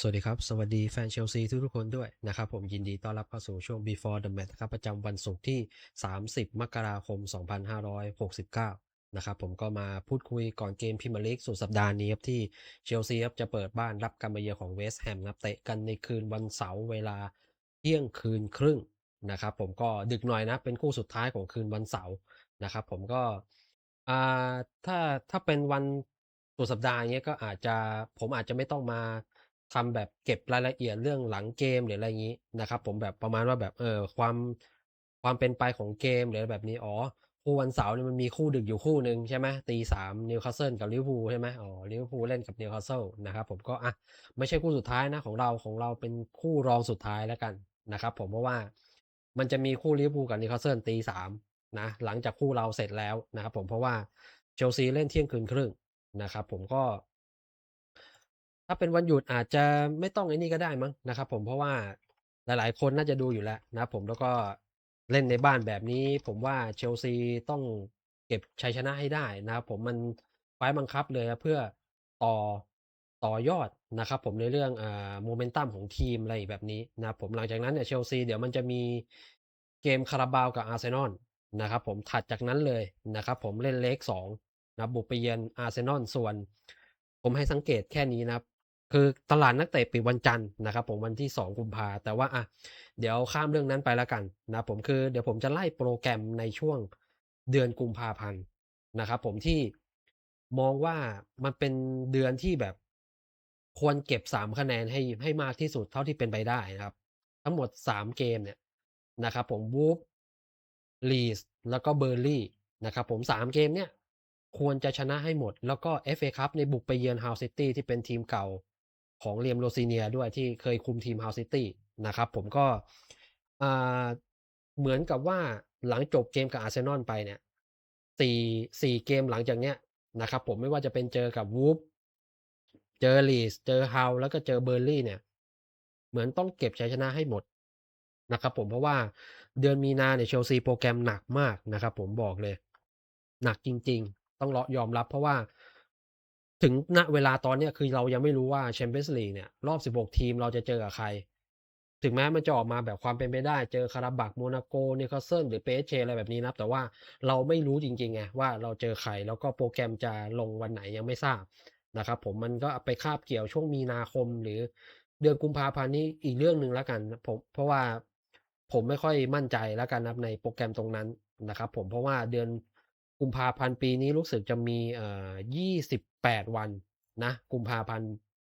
สวัสดีครับ สวัสดีแฟนเชลซีทุกๆคนด้วยนะครับผมยินดีต้อนรับเข้าสู่ช่วง before the match ครับประจำวันศุกร์ที่ 30 มกราคม 2569 นะครับผมก็มาพูดคุยก่อนเกมพรีเมียร์ลีกสุดสัปดาห์นี้ครับที่เชลซีครับจะเปิดบ้านรับการมาเยือนของเวสต์แฮมนับเตะกันในคืนวันเสาร์เวลาเที่ยงคืนครึ่งนะครับผมก็ดึกหน่อยนะเป็นคู่สุดท้ายของคืนวันเสาร์นะครับผมก็อ่าถ้าถ้าเป็นวันสุดสัปดาห์เงี้ยก็อาจจะผมอาจจะไม่ต้องมา ทำแบบเก็บรายละเอียดเรื่องหลังเกมหรืออะไรงนี้นะครับ ผมแบบประมาณว่าแบบเออความความเป็นไปของเกมหรือแบบนี้อ๋อคู่วันเสาร์เนี่ยมันมีคู่ดึกอยู่คู่หนึ่งใช่ไหมตีสามนิวคาสเซิลกับลิเวอร์พูลใช่ไหมอ๋อลิเวอร์พูลเล่นกับนิวคาสเซิลนะครับผมก็อะไม่ใช่คู่สุดท้ายนะของเราของเราเป็นคู่รองสุดท้ายแล้วกันนะครับผมเพราะว่ามันจะมีคู่ลิเวอร์พูลกับนิวคาสเซิลตีสามนะหลังจากคู่เราเสร็จแล้วนะครับผมเพราะว่าเชลซีเล่นเที่ยงคืนครึ่งนะครับผมก็ ถ้าเป็นวันหยุดอาจจะไม่ต้องไอ้นี่ก็ได้มั้งนะครับผมเพราะว่าหลายๆ คนน่าจะดูอยู่แล้วนะผมแล้วก็เล่นในบ้านแบบนี้ ผมว่าเชลซีต้องเก็บชัยชนะให้ได้นะครับผมมันไฟบังคับเลยเพื่อต่อต่อยอดนะครับผมในเรื่องอ่าโมเมนตัมของทีมอะไรแบบนี้นะผมหลังจากนั้นเนี่ยเชลซีเดี๋ยวมันจะมีเกมคาราบาวกับอาร์เซนอลนะครับผมถัดจากนั้นเลยนะครับผมเล่นเล็กสองนะบุกไปเยือนอาร์เซนอลส่วน ผมให้สังเกตแค่นี้นะครับ คือตลาดนักเตะปิดวันจันทร์นะครับผมวันที่ 2 กุมภาแต่ว่าอะเดี๋ยวข้ามเรื่องนั้นไปแล้วกันนะผมคือเดี๋ยวผมจะไล่โปรแกรมในช่วงเดือนกุมภาพันธ์นะครับผมที่มองว่ามันเป็นเดือนที่แบบควรเก็บ 3 คะแนนให้ให้มากที่สุดเท่าที่เป็นไปได้นะครับ ทั้งหมด 3 เกมเนี่ยนะครับผมวูฟลีสแล้วก็เบอร์ลี่นะครับผม 3 เกมเนี่ยควรจะชนะให้หมด แล้วก็ FA คัพในบุกไปเยือนฮาวซิตี้ที่เป็นทีมเก่า ของเรียมโรซิเนียด้วยที่เคยคุมทีมฮาวซิตี้นะครับผมก็เหมือนกับว่าหลังจบเกมกับอาร์เซนอลไปเนี่ยสี่สี่เกมหลังจากเนี้ยนะครับผมไม่ว่าจะเป็นเจอกับวูฟเจอลีสเจอฮาวแล้วก็เจอเบอร์ลี่เนี่ย เหมือนต้องเก็บชัยชนะให้หมดนะครับผมเพราะว่าเดือนมีนาเนี่ยเชลซีโปรแกรมหนักมากนะครับผมบอกเลย หนักจริง ๆ ต้องรอยอมรับเพราะว่า ถึงณเวลาตอนเนี้ยคือเรายังไม่รู้ว่าแชมเปี้ยนส์ลีกเนี่ยรอบ 16 ทีมเราจะเจอกับใคร ถึงแม้มันจะออกมาแบบความเป็นไปได้ เจอคาราบักโมนาโกนิวคาสเซิลหรือเปเชอะไรแบบนี้นะแต่ว่าเราไม่รู้จริงๆไงว่าเราเจอใครแล้วก็โปรแกรมจะลงวันไหนยังไม่ทราบนะครับผมมันก็ไปคาบเกี่ยวช่วงมีนาคมหรือเดือนกุมภาพันธ์นี้อีกเรื่องหนึ่งแล้วกันผมเพราะว่าผมไม่ค่อยมั่นใจแล้วกันนะในโปรแกรมตรงนั้นนะครับผมเพราะว่าเดือน กุมภาพันธ์ปีนี้รู้สึกจะมีเอ่อ28วันนะกุมภาพันธ์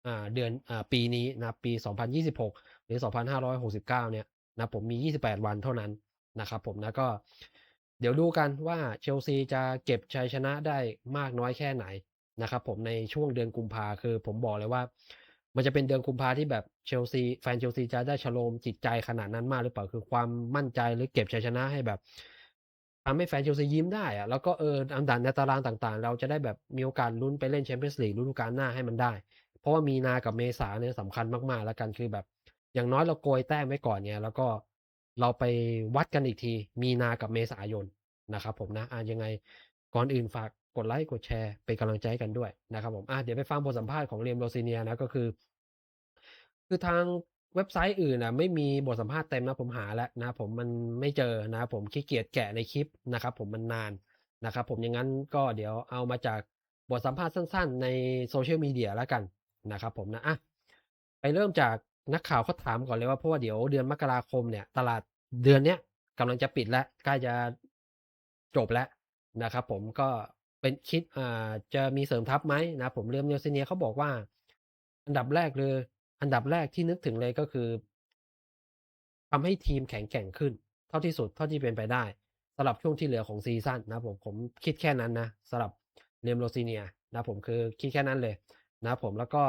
อ่าเดือนอ่าปีนี้นะปี2026หรือ2569เนี่ยนะผมมี28วันเท่านั้นนะครับผมนะก็เดี๋ยวดูกันว่าเชลซีจะเก็บชัยชนะได้มากน้อยแค่ไหนนะครับผมในช่วงเดือนกุมภาคือผมบอกเลยว่า มันจะเป็นเดือนกุมภาที่แบบเชลซีแฟนเชลซีจะได้ฉโลมจิตใจขนาดนั้นมากหรือเปล่าคือความมั่นใจหรือเก็บชัยชนะให้แบบ ทำให้แฟนเชลซียิ้มได้อะแล้วก็เอออันดับในตารางต่างๆ เราจะได้แบบมีโอกาสลุ้นไปเล่นแชมเปี้ยนส์ลีกฤดูกาลหน้าให้มันได้ เพราะว่ามีนากับเมษาเนี่ยสำคัญมากๆ แล้วกันคือแบบ อย่างน้อยเราโกยแต้มไว้ก่อนเนี่ยแล้วก็เราไปวัดกันอีกที มีนากับเมษายนนะครับผมนะอะยังไงก่อนอื่นฝากกดไลค์กดแชร์เป็นกำลังใจกันด้วยนะครับผมอะเดี๋ยวไปฟังบทสัมภาษณ์ของเรียมโรซิเนียนะก็คือ คือทาง เว็บไซต์อื่นนะไม่มีบทสัมภาษณ์เต็มนะผมหาแล้วนะผมมันไม่เจอนะผมขี้เกียจแกะในคลิปนะครับ ผมมันนานนะครับ ผมอย่างนั้นก็เดี๋ยวเอามาจากบทสัมภาษณ์สั้น ๆ ในโซเชียลมีเดียแล้วกันนะครับ ผมนะอะไปเริ่มจากนักข่าวเขาถามก่อนเลยว่าเพราะว่าเดี๋ยวเดือนมกราคมเนี่ย ตลาดเดือนเนี้ยกำลังจะปิดแล้วใกล้จะจบแล้วนะครับ ผมก็เป็นคิดอ่าจะมีเสริมทัพไหมนะผมเรียมเนลเซเนียเขาบอกว่า อันดับแรกเลย อันดับแรกที่นึกถึงเลยก็คือทำให้ทีมแข็งแกร่งขึ้น เท่าที่สุดเท่าที่เป็นไปได้สำหรับช่วงที่เหลือของซีซั่นนะผมผมคิดแค่นั้นนะสำหรับเรมโรซิเนียนะผมคือคิดแค่นั้นเลยนะผมแล้วก็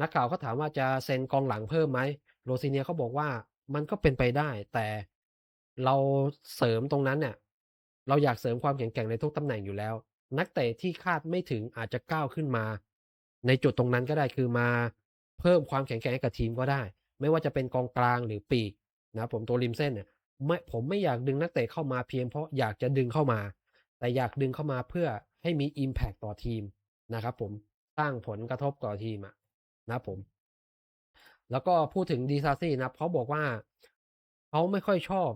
นักข่าวเขาถามว่าจะเซ็นกองหลังเพิ่มไหมโรซิเนียเขาบอกว่ามันก็เป็นไปได้ แต่เราเสริมตรงนั้นเนี่ยเราอยากเสริมความแข็งแกร่งในทุกตำแหน่งอยู่แล้ว นักเตะที่คาดไม่ถึงอาจจะก้าวขึ้นมา ในจุดตรงนั้นก็ได้คือมา เพิ่มความแข็งแกร่งให้กับทีมก็ได้ ไม่ว่าจะเป็นกองกลางหรือปีกนะผมตัวริมเส้นเนี่ยไม่ผมไม่อยากดึงนักเตะเข้ามาเพียงเพราะอยากจะดึงเข้ามา แต่อยากดึงเข้ามาเพื่อให้มี Impact ต่อทีมนะครับผมสร้างผลกระทบต่อทีมอะนะผม แล้วก็พูดถึงดีซาซี่นะเขาบอกว่าเขาไม่ค่อยชอบ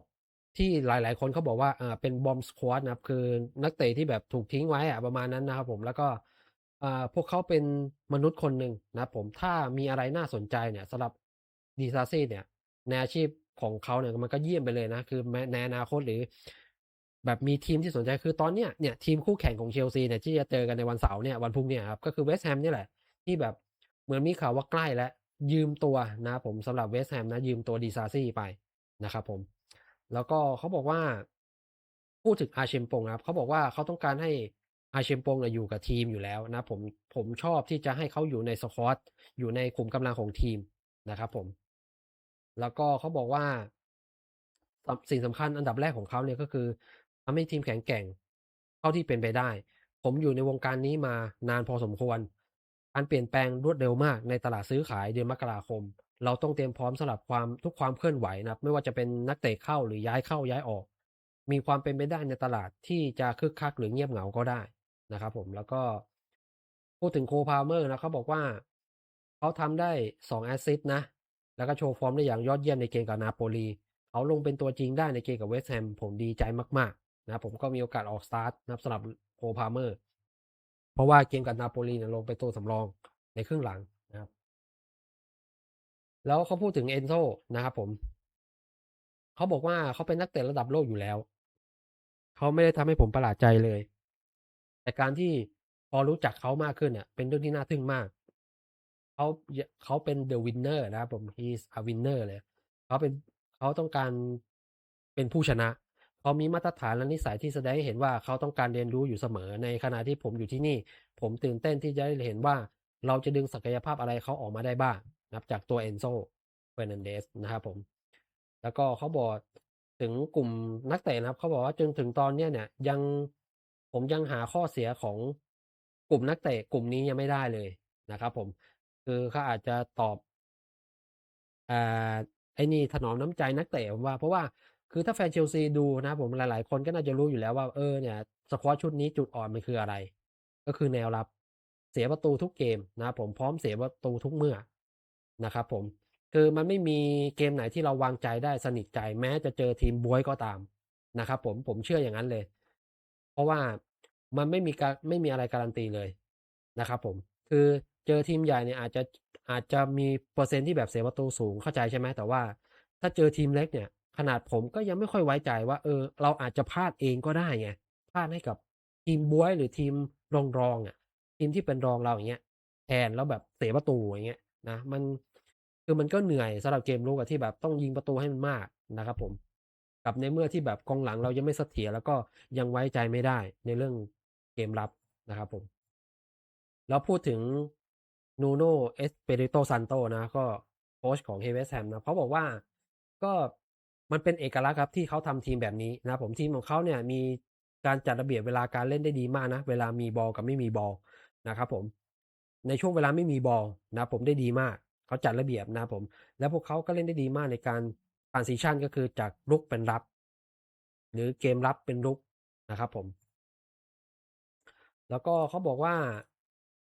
ที่หลาย ๆ คนเขาบอกว่าอ่าเป็นบอมสควอตนะครับคือนักเตะที่แบบถูกทิ้งไว้อะประมาณนั้นนะครับผมแล้วก็ พวกเขาเป็นมนุษย์คนหนึ่งนะผมถ้ามีอะไรน่าสนใจเนี่ยสำหรับดีซาซี่เนี่ยในอาชีพของเขาเนี่ยมันก็เยี่ยมไปเลยนะ คือแม้ในอนาคตหรือ แบบมีทีมที่สนใจคือตอนเนี้ยเนี่ยทีมคู่แข่งของเชลซีเนี่ยที่จะเจอกันในวันเสาร์เนี่ยวันพรุ่งเนี้ครับก็คือเวสต์แฮมนี่แหละ ที่แบบเหมือนมีข่าวว่าใกล้แล้วยืมตัวนะผมสำหรับเวสต์แฮมนะ ยืมตัวดีซาซี่ไปนะครับผม แล้วก็เขาบอกว่า พูดถึงอาเชมปงนะครับเขาบอกว่าเขาต้องการให้ อาเชมปงเนี่ยอยู่กับทีมอยู่แล้วนะผมผมชอบที่จะให้เขาอยู่ในสควอตอยู่ในกลุ่มกำลังของทีมนะครับผม แล้วก็เขาบอกว่า สิ่งสำคัญอันดับแรกของเขาเนี่ยก็คือทำให้ทีมแข็งแกร่งเท่าที่เป็นไปได้ ผมอยู่ในวงการนี้มานานพอสมควรการเปลี่ยนแปลงรวดเร็วมากในตลาดซื้อขายเดือนมกราคม เราต้องเตรียมพร้อมสำหรับความทุกความเคลื่อนไหวนะไม่ว่าจะเป็นนักเตะเข้าหรือย้ายเข้าย้ายออก มีความเป็นไปได้ในตลาดที่จะคึกคักหรือเงียบเหงาก็ได้ นะครับผมแล้วก็พูดถึงโคพาเมอร์นะเขาบอกว่าเขาทำได้2แอสซิสต์นะ แล้วก็โชว์ฟอร์มได้อย่างยอดเยี่ยมในเกมกับนาโปลีเขาลงเป็นตัวจริงได้ในเกมกับเวสต์แฮมผมดีใจมากๆนะผมก็มีโอกาสออกสตาร์ทนะสำหรับโคพาเมอร์เพราะว่าเกมกับนาโปลีเนี่ยลงเป็นตัวสำรองในครึ่งหลังนะครับ แล้วเขาพูดถึงเอนโซนะครับผมเขาบอกว่าเขาเป็นนักเตะระดับโลกอยู่แล้ว เขาไม่ได้ทำให้ผมประหลาดใจเลย แต่การที่พอรู้จักเขามากขึ้นเนี่ยเป็นเรื่องที่น่าทึ่งมาก เขาเขาเป็น the winner นะครับผม he's a winner เลยเขาเป็นเขาต้องการเป็นผู้ชนะเขามีมาตรฐานและนิสัยที่แสดงให้เห็นว่าเขาต้องการเรียนรู้อยู่เสมอ ในขณะที่ผมอยู่ที่นี่ ผมตื่นเต้นที่จะได้เห็นว่าเราจะดึงศักยภาพอะไรเขาออกมาได้บ้างนะครับจากตัวเอนโซเฟร์นันเดสนะครับผม แล้วก็เขาบอกถึงกลุ่มนักเตะนะครับ เขาบอกว่าจนถึงตอนเนี้ยเนี่ยยัง ผมยังหาข้อเสียของกลุ่มนักเตะกลุ่มนี้ยังไม่ได้เลยนะครับ ผม คือเขาอาจจะตอบอ่าไอ้นี่ถนอมน้ำใจนักเตะผมว่า เพราะว่าคือถ้าแฟนเชลซีดูนะผมหลาย ๆ คนก็น่าจะรู้อยู่แล้วว่าเออเนี่ยสควอตชุดนี้จุดอ่อนมันคืออะไร ก็คือแนวรับเสียประตูทุกเกมนะผมพร้อมเสียประตูทุกเมื่อนะครับผมคือมันไม่มีเกมไหนที่เราวางใจได้สนิทใจแม้จะเจอทีมบวยก็ตามนะครับผมผมเชื่ออย่างนั้นเลย เพราะว่ามันไม่มีการไม่มีอะไรการันตีเลยนะครับผม คือเจอทีมใหญ่เนี่ยอาจจะอาจจะมีเปอร์เซ็นต์ที่แบบเสียประตูสูงเข้าใจใช่ไหมแต่ว่า ถ้าเจอทีมเล็กเนี่ย ขนาดผมก็ยังไม่ค่อยไว้ใจว่า เออ เราอาจจะพลาดเองก็ได้ไงพลาดให้กับทีมบวยหรือทีมรองรองอะ ทีมที่เป็นรองเราอย่างเงี้ยแทนแล้วแบบเสียประตูอย่างเงี้ยนะมันคือมันก็เหนื่อยสำหรับเกมลุกอะที่แบบต้องยิงประตูให้มันมากนะครับผม กับในเมื่อที่แบบกองหลังเรายังไม่เสถียรแล้วก็ยังไว้ใจไม่ได้ในเรื่องเกมรับนะครับผม แล้วพูดถึงนูโนเอสเปริโตซันโตนะก็โค้ชของเฮเวสแฮมนะเขาบอกว่าก็มันเป็นเอกลักษณ์ครับที่เขาทำทีมแบบนี้นะผมทีมของเขาเนี่ยมีการจัดระเบียบเวลาการเล่นได้ดีมากนะ เวลามีบอลกับไม่มีบอลนะครับผม ในช่วงเวลาไม่มีบอลนะผมได้ดีมาก เขาจัดระเบียบนะผม แล้วพวกเขาก็เล่นได้ดีมากในการ transition ก็คือจากรุกเป็นรับ หรือเกมรับเป็นรุกนะครับผม แล้วก็เขาบอกว่า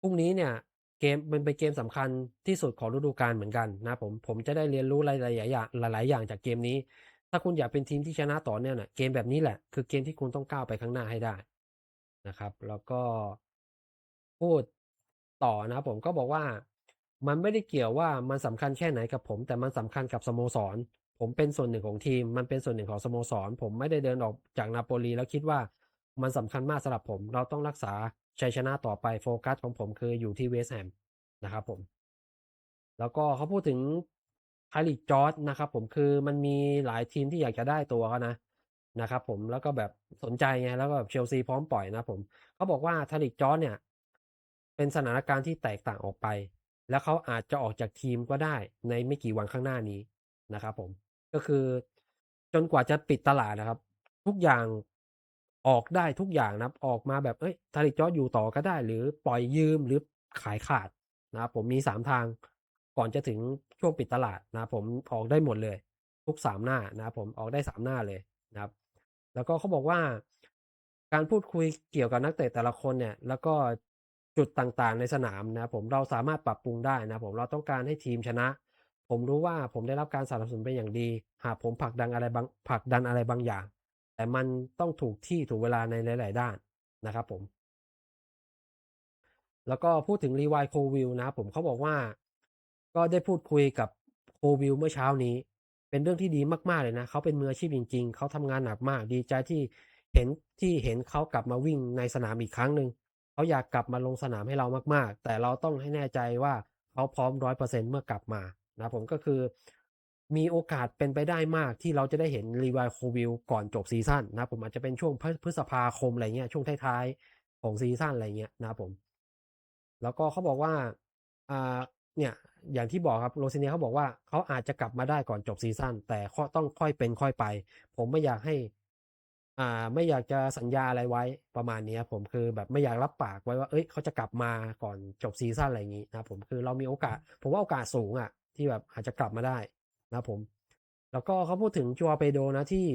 พรุ่งนี้เนี่ยเกมมันเป็นเกมสำคัญที่สุดของฤดูกาลเหมือนกันนะผมผมจะได้เรียนรู้หลายๆอย่างหลาย ๆ อย่างจากเกมนี้ ถ้าคุณอยากเป็นทีมที่ชนะต่อเนี่ยนะเกมแบบนี้แหละ คือเกมที่คุณต้องก้าวไปข้างหน้าให้ได้นะครับ แล้วก็พูดต่อนะผมก็บอกว่ามันไม่ได้เกี่ยวว่ามันสำคัญแค่ไหนกับผม แต่มันสำคัญกับสโมสร ผมเป็นส่วนหนึ่งของทีม มันเป็นส่วนหนึ่งของสโมสร ผมไม่ได้เดินออกจากนาโปลีแล้วคิดว่ามันสำคัญมากสำหรับผม เราต้องรักษาชัยชนะต่อไปโฟกัสของผมคืออยู่ที่เวสแฮมนะครับผม แล้วก็เขาพูดถึงไคลิจอร์ดนะครับผมคือมันมีหลายทีมที่อยากจะได้ตัวเขานะนะครับผมแล้วก็แบบสนใจไงแล้วก็แบบเชลซีพร้อมปล่อยนะผมเขาบอกว่าทาริกจอร์ดเนี่ย เป็นสถานการณ์ที่แตกต่างออกไป แล้วเขาอาจจะออกจากทีมก็ได้ในไม่กี่วันข้างหน้านี้นะครับผม ก็คือจนกว่าจะปิดตลาดนะครับ ทุกอย่างออกได้ทุกอย่างนะครับ ออกมาแบบเอ้ยทาริจอดอยู่ต่อก็ได้ หรือปล่อยยืมหรือขายขาดนะครับผมมีสามทางก่อนจะถึงช่วงปิดตลาดนะผมออกได้หมดเลย ทุกสามหน้านะผมออกได้สามหน้าเลยนะครับ แล้วก็เขาบอกว่า การพูดคุยเกี่ยวกับนักเตะแต่ละคนเนี่ย แล้วก็จุดต่างๆในสนามนะผมเราสามารถปรับปรุงได้นะผมเราต้องการให้ทีมชนะ ผมรู้ว่าผมได้รับการสนับสนุนเป็นอย่างดี หากผมผลักดันอะไรบางผลักดันอะไรบางอย่าง แต่มันต้องถูกที่ถูกเวลาในหลาย ๆ ด้านนะครับผม แล้วก็พูดถึงรีวายโควิลนะผมเขาบอกว่า ก็ได้พูดคุยกับโควิลเมื่อเช้านี้ เป็นเรื่องที่ดีมาก ๆ เลยนะเขาเป็นมืออาชีพจริง ๆเขาทำงานหนักมาก ดีใจที่เห็นที่เห็นเขากลับมาวิ่งในสนามอีกครั้งหนึ่งเขาอยากกลับมาลงสนามให้เรามาก ๆ แต่เราต้องให้แน่ใจว่าเขาพร้อมร้อยเปอร์เซ็นเมื่อกลับมา นะผมก็คือมีโอกาสเป็นไปได้มากที่เราจะได้เห็นรีวายโควิลก่อนจบซีซั่นนะผมอาจจะเป็นช่วงพฤษภาคมอะไรเงี้ยช่วงท้ายๆของซีซั่นอะไรเงี้ยนะผม แล้วก็เขาบอกว่าอ่าเนี่ยอย่างที่บอกครับโรซิเนียเขาบอกว่าเขาอาจจะกลับมาได้ก่อนจบซีซั่นแต่ต้องค่อยเป็นค่อยไป ผมไม่อยากให้อ่าไม่อยากจะสัญญาอะไรไว้ประมาณนี้ผมคือแบบไม่อยากรับปากไว้ว่าเอ้ยเขาจะกลับมาก่อนจบซีซั่นอะไรอย่างงี้นะผมคือเรามีโอกาส ผมว่าโอกาสสูงอะ ที่แบบอาจจะกลับมาได้นะผม แล้วก็เขาพูดถึงจัวเปโดนะที่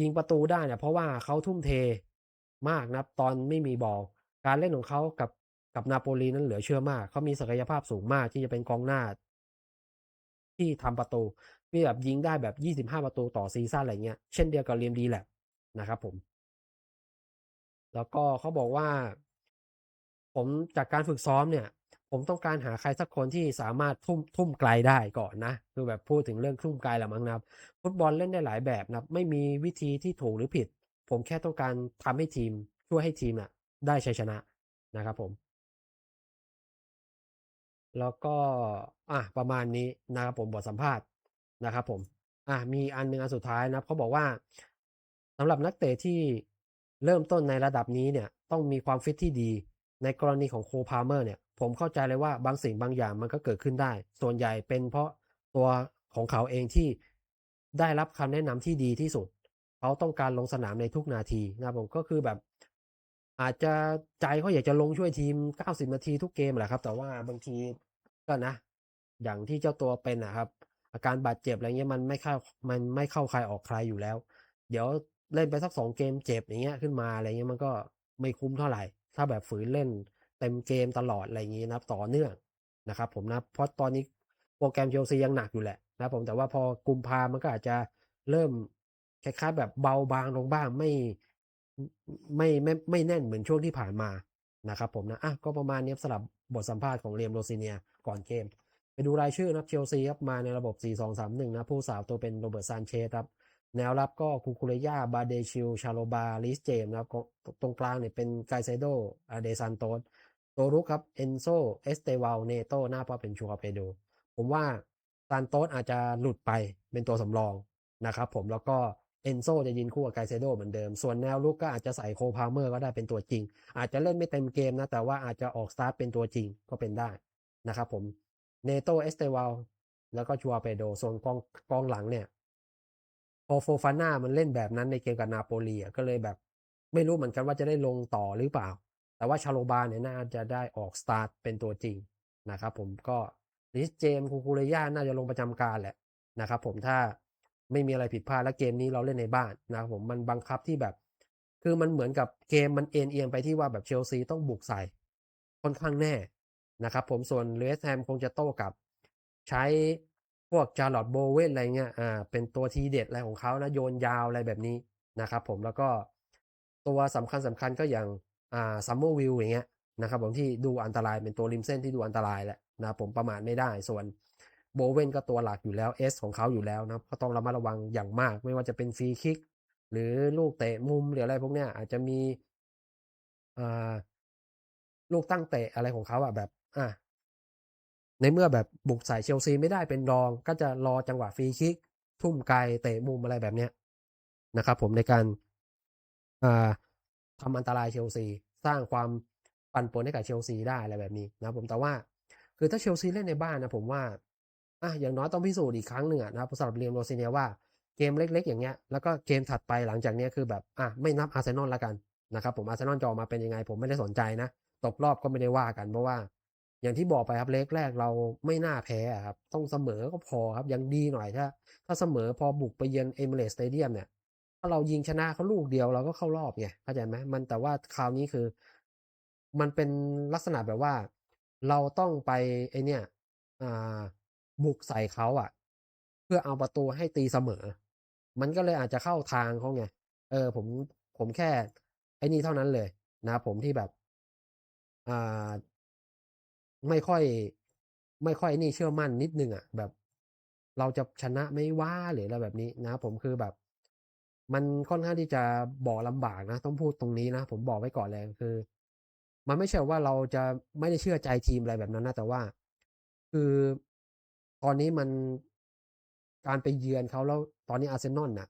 ยิงประตูได้เนี่ยเพราะว่าเขาทุ่มเทมากนะตอนไม่มีบอลการเล่นของเขากับกับนาโปลีนั้นเหลือเชื่อมาก เขามีศักยภาพสูงมากที่จะเป็นกองหน้า ที่ทำประตูที่แบบยิงได้แบบ 25 ประตูต่อซีซั่นอะไรเงี้ย เช่นเดียวกับเรียมดีแหละนะครับผม แล้วก็เขาบอกว่า ผมจากการฝึกซ้อมเนี่ย ผมต้องการหาใครสักคนที่สามารถทุ่มทุ่มไกลได้ก่อนนะ คือแบบพูดถึงเรื่องทุ่มไกลแหละมั้งนะครับ ฟุตบอลเล่นได้หลายแบบนะไม่มีวิธีที่ถูกหรือผิด ผมแค่ต้องการทำให้ทีม ช่วยให้ทีมอะได้ชัยชนะนะครับผม แล้วก็อะประมาณนี้นะครับผมบทสัมภาษณ์นะครับผมอะมีอันหนึ่งอันสุดท้ายนะเขาบอกว่าสำหรับนักเตะที่เริ่มต้นในระดับนี้เนี่ย ต้องมีความฟิตที่ดี ในกรณีของโคพาเมอร์เนี่ย ผมเข้าใจเลยว่าบางสิ่งบางอย่างมันก็เกิดขึ้นได้ ส่วนใหญ่เป็นเพราะตัวของเขาเองที่ได้รับคำแนะนำที่ดีที่สุด เขาต้องการลงสนามในทุกนาทีนะผมก็คือแบบ อาจจะใจเขาอยากจะลงช่วยทีม 90 นาทีทุกเกมแหละครับ แต่ว่าบางทีก็นะ อย่างที่เจ้าตัวเป็นนะครับ อาการบาดเจ็บอะไรเงี้ยมันไม่เข้ามันไม่เข้าใครออกใครอยู่แล้ว เดี๋ยวเล่นไปสักสองเกมเจ็บอย่างเงี้ยขึ้นมาอะไรเงี้ยมันก็ไม่คุ้มเท่าไหร่ ถ้าแบบฝืนเล่น ต็มเกมตลอดอะไรอย่างงี้นะครับต่อเนื่องนะครับผมนะเพราะตอนนี้โปรแกรมเชลซียังหนักอยู่แหละนะผมแต่ว่าพอกุมภามันก็อาจจะเริ่มคล้ายๆแบบเบาบางลงบ้างไม่ไม่ไม่ไม่แน่นเหมือนช่วงที่ผ่านมานะครับผมนะอะก็ประมาณนี้สำหรับบทสัมภาษณ์ของเรียมโรซิเนียก่อนเกม ไปดูรายชื่อนะครับเชลซีครับมาในระบบ 4-2-3-1 นะผู้สาวตัวเป็นโรเบิร์ตซานเชสครับแนวรับก็คูคูเรยาบาเดชิลชาโลบาลิสเจมนะครับตรงกลางเนี่ยเป็นไกเซโดอาเดซันโตส ตัวรุกครับเอนโซเอสเตวาลเนโตหน้าก็เป็นชูคาเปโดผมว่าซานโตสอาจจะหลุดไปเป็นตัวสำรองนะครับผมแล้วก็เอนโซจะยินคู่กับไกเซโดเหมือนเดิม ส่วนแนวลุกก็อาจจะใส่โคพาเมอร์ก็ได้เป็นตัวจริง อาจจะเล่นไม่เต็มเกมนะ แต่ว่าอาจจะออกสตาร์ทเป็นตัวจริงก็เป็นได้นะครับผมเนโตเอสเตวาลแล้วก็ชัวเปโดส่วนกองกองหลังเนี่ยพอโฟฟาน่ามันเล่นแบบนั้นในเกมกับนาโปลีก็เลยแบบ ไม่รู้เหมือนกันว่าจะได้ลงต่อหรือเปล่า แต่ว่าชาโลบาเนี่ยน่าจะได้ออกสตาร์ทเป็นตัวจริงนะครับผมก็ลิสเจมคูคูเรย่าน่าจะลงประจำการแหละนะครับผมถ้าไม่มีอะไรผิดพลาดและเกมนี้เราเล่นในบ้านนะครับผมมันบังคับที่แบบ คือมันเหมือนกับเกมมันเอ็นเอียงไปที่ว่าแบบเชลซีต้องบุกใส่ค่อนข้างแน่นะครับผมส่วนเลสแฮมคงจะโต้กับ ใช้พวกจาร์ลอตโบเวนอะไรเงี้ยอ่าเป็นตัวทีเด็ดอะไรของเขานะโยนยาวอะไรแบบนี้นะครับผมแล้วก็ตัวสำคัญสำคัญก็อย่าง อ่าซัมเมอร์วิลอย่างเงี้ยนะครับผมที่ดูอันตรายเป็นตัวริมเส้นที่ดูอันตรายแหละนะผมประมาทไม่ได้ส่วนโบเวนก็ตัวหลักอยู่แล้วเอสของเขาอยู่แล้วนะก็ต้องระมัดระวังอย่างมาก ไม่ว่าจะเป็นฟรีคิก หรือลูกเตะมุมหรืออะไรพวกเนี้ยอาจจะมีอ่าลูกตั้งเตะอะไรของเขาอะแบบอะในเมื่อแบบบุกใส่เชลซีไม่ได้เป็นรอง ก็จะรอจังหวะฟรีคิก ทุ่มไกลเตะมุมอะไรแบบเนี้ยนะครับผมในการอ่าทำอันตรายเชลซี สร้างความปั่นป่วนให้กับเชลซีได้อะไรแบบนี้นะผมแต่ว่า คือถ้าเชลซีเล่นในบ้านนะผมว่าอะอย่างน้อยต้องพิสูจน์อีกครั้งหนึ่งนะครับสำหรับเรียมโรซิเนียว่าเกมเล็ก ๆ อย่างเงี้ยแล้วก็เกมถัดไปหลังจากนี้คือแบบอะไม่นับอาร์เซนอลละกันนะครับผมอาร์เซนอลจะออกมาเป็นยังไง ผมไม่ได้สนใจนะตกรอบก็ไม่ได้ว่ากันเพราะว่า อย่างที่บอกไปครับเล็กแรกเราไม่น่าแพ้ครับต้องเสมอก็พอครับยังดีหน่อยถ้า ถ้าเสมอพอบุกไปเยือนเอมิเรสเตเดียมเนี่ยาเรายิงชนะเขาลูกเดียวเราก็เข้ารอบไงเข้าใจไหมมันแต่ว่าคราวนี้คือ มันเป็นลักษณะแบบว่า เราต้องไปไอเนี่ยบุกใส่เขาอะเพื่อเอาประตูให้ตีเสมอ มันก็เลยอาจจะเข้าทางเขาไงเออ ผมผมแค่ ไอ้นี่เท่านั้นเลยนะผมที่แบบอ่าไม่ค่อย ไม่ค่อยนี่เชื่อมั่นนิดนึงอะแบบ เราจะชนะไม่ว่าหรืออะไรแบบนี้นะ ผมคือแบบ มันค่อนข้างที่จะบอกลำบากนะ ต้องพูดตรงนี้นะ ผมบอกไว้ก่อนเลยคือ มันไม่ใช่ว่าเราจะไม่ได้เชื่อใจทีมอะไรแบบนั้นนะ แต่ว่า คือตอนนี้มันการไปเยือนเขาแล้วตอนนี้อาร์เซนอลน่ะ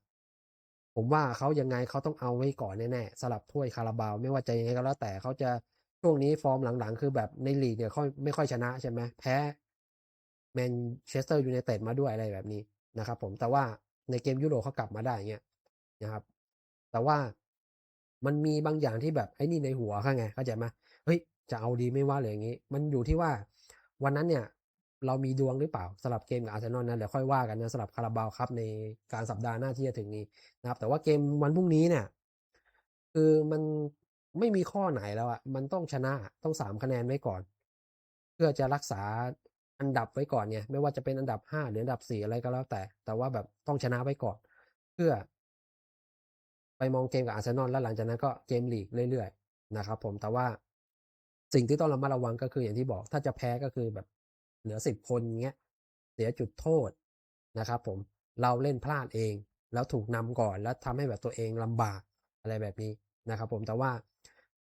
ผมว่าเขายังไงเขาต้องเอาไว้ก่อนแน่ๆสลับถ้วยคาราบาว ไม่ว่าจะยังไงก็แล้วแต่เขาจะช่วงนี้ฟอร์มหลังๆ คือแบบในลีกเนี่ยค่อยไม่ค่อยชนะใช่ไหมแพ้แมนเชสเตอร์ยูไนเต็ดมาด้วยอะไรแบบนี้นะครับผมแต่ว่าในเกมยุโรปเขากลับมาได้เงี้ย นะครับ แต่ว่ามันมีบางอย่างที่แบบไอ้นี่ในหัวเขาไงเข้าใจไหมเฮ้ยจะเอาดีไม่ว่าเลยอย่างนี้ มันอยู่ที่ว่าวันนั้นเนี่ยเรามีดวงหรือเปล่าสลับเกมกับอาร์เซนอลนะเดี๋ยวค่อยว่ากันนะสลับคาราบาวครับในการสัปดาห์หน้าที่จะถึงนี้นะครับ แต่ว่าเกมวันพรุ่งนี้เนี่ยคือมันไม่มีข้อไหนแล้วอะมันต้องชนะต้องสามคะแนนไว้ก่อน เพื่อจะรักษาอันดับไว้ก่อนไงไม่ว่าจะเป็นอันดับห้าหรืออันดับสี่อะไรก็แล้วแต่ แต่ว่าแบบต้องชนะไว้ก่อน เพื่อ ไปมองเกมกับอาร์เซนอลแล้วหลังจากนั้นก็เกมลีกเรื่อยๆนะครับผมแต่ว่าสิ่งที่ต้องระมัดระวังก็คืออย่างที่บอก ถ้าจะแพ้ก็คือแบบเหลือสิบคนเงี้ยเสียจุดโทษนะครับผมเราเล่นพลาดเอง แล้วถูกนำก่อนแล้วทำให้แบบตัวเองลำบากอะไรแบบนี้นะครับผมแต่ว่า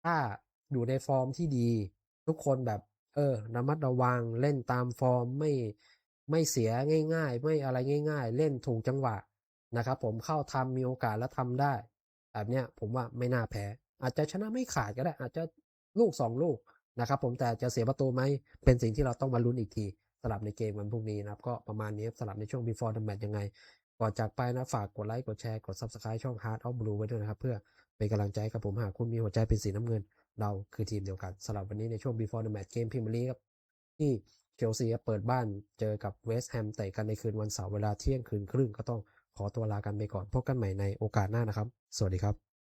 ถ้าอยู่ในฟอร์มที่ดีทุกคนแบบเออระมัดระวังเล่นตามฟอร์มไม่ไม่เสียง่าย ๆ ไม่อะไรง่าย ๆ เล่นถูกจังหวะนะครับผมเข้าทำมีโอกาสแล้วทำได้ แบบเนี้ยผมว่าไม่น่าแพ้ อาจจะชนะไม่ขาดก็ได้ อาจจะลูกสองลูกนะครับ ผมแต่จะเสียประตูไหมเป็นสิ่งที่เราต้องมาลุ้นอีกทีสลับในเกมวันพรุ่งนี้นะครับ ก็ประมาณนี้สลับในช่วง before the match ยังไง ก่อนจากไปนะฝากกดไลค์กดแชร์กด subscribe ช่อง Heart of Blue ไว้ด้วยนะครับ เพื่อเป็นกำลังใจกับผมหากคุณมีหัวใจเป็นสีน้ำเงิน เราคือทีมเดียวกันสำหรับวันนี้ในช่วง before the match เกมพรีเมียร์ลีครับที่เชลซีเปิดบ้านเจอกับเวสต์แฮมเตะกันในคืนวันเสาร์เวลาเที่ยงคืนครึ่งก็ต้อง ขอตัวลากันไปก่อนพบกันใหม่ในโอกาสหน้านะครับ สวัสดีครับ